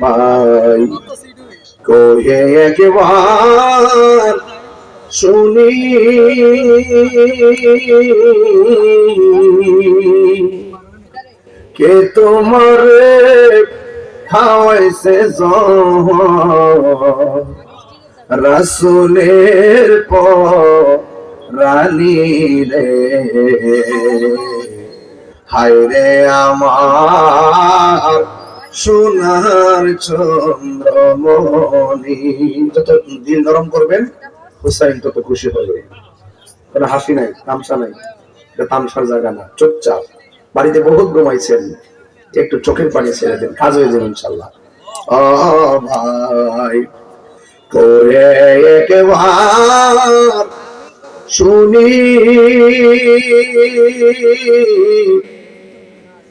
ভাই। কহে একবার শুনি। কে তোমার খাওয়াইছে রসুলের রানী রে। হায় রে আমার সোনার চন্দ্রমণি যত দিল নরম করবেন, হুসাইন তত খুশি হবে। কোনো হাসি নাই, তামসা নাই। তামসার জায়গা না, চুপচাপ। বাড়িতে বহুত ঘুমাইছেন, একটু চোখের পানি ছেড়ে দেন, কাজ হয়ে যাবে ইনশাল্লাহ। ও ভাই, করে একবার শুনি।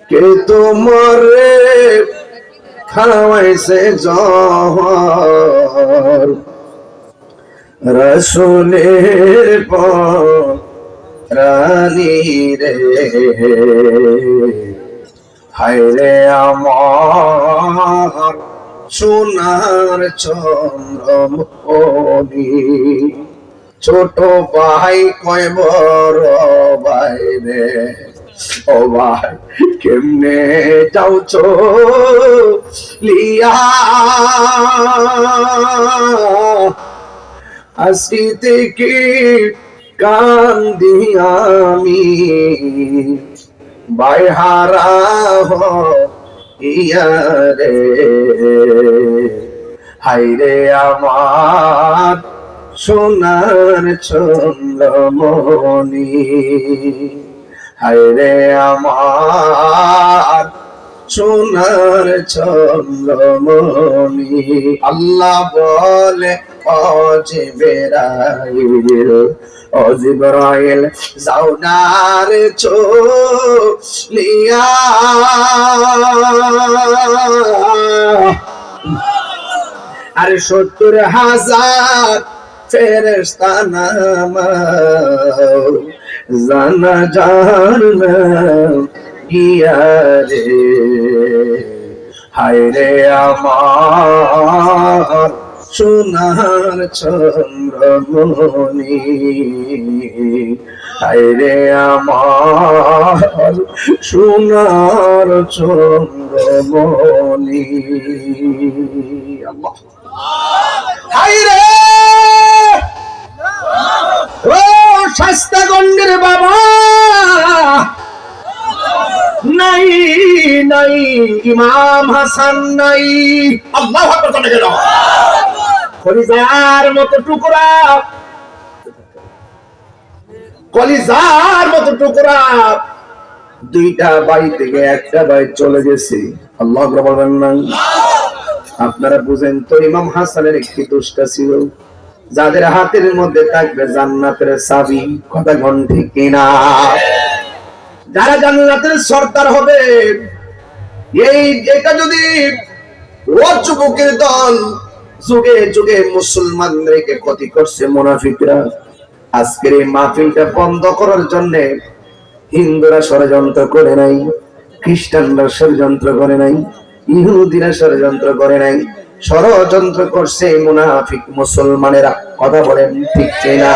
কে তোমার খাওয়াইছে জহর রসুলের রানী রে। হায় রে আমার সোনার চন্দ্রমণি। ছোট ভাই কয় বড় ভাই রে। ও ভাই কেমনে যাও লিয়া? আজকে থেকে কান্দি আমি, বাইহারা ইয়ারে। হাইরে আমার সোনার চন্দ্রমণি। হায়রে আমার। সোনার চন্দ্রমণি, আল্লাহ বলে অজে বেড়াইল অজিবরাইল যাওনার চলিয়া আর সত্তর হাজার ফেরেস্তা নামাও। জানা জান গিয়ারে হায় রে আমার সোনার চন্দ্রমণি। হায় রে আমার সোনার চন্দ্রমণি। আল্লাহ। নাই ইমাম হাসান নাই। আল্লাহ আকবার গেল কলিজার মতো টুকরা। কলিজার মতো টুকরা। দুইটা বাই থেকে একটা বাই চলে গেছে। আল্লাহ বলবেন না। আপনারা বুঝেন তো ইমাম হাসানের একটি দোষটা ছিল। যাদের হাতের মধ্যে থাকবে জান্নাতের চাবি কথা ঘন্টি কিনা? যারা জান্নাতের সর্দার হবে এই এটা যদি ও যুবকের দল যুগে যুগে মুসলমানদেরকে ক্ষতি করছে মুনাফিকরা, আজকের এই মাহফিলটা বন্ধ করার জন্য হিন্দুরা ষড়যন্ত্র করে নাই, খ্রিস্টানরা ষড়যন্ত্র করে নাই, ইহুদিরা ষড়যন্ত্র করে নাই, ষড়যন্ত্র করছে মুনাফিক মুসলমানেরা। কথা বলেন ঠিক কিনা?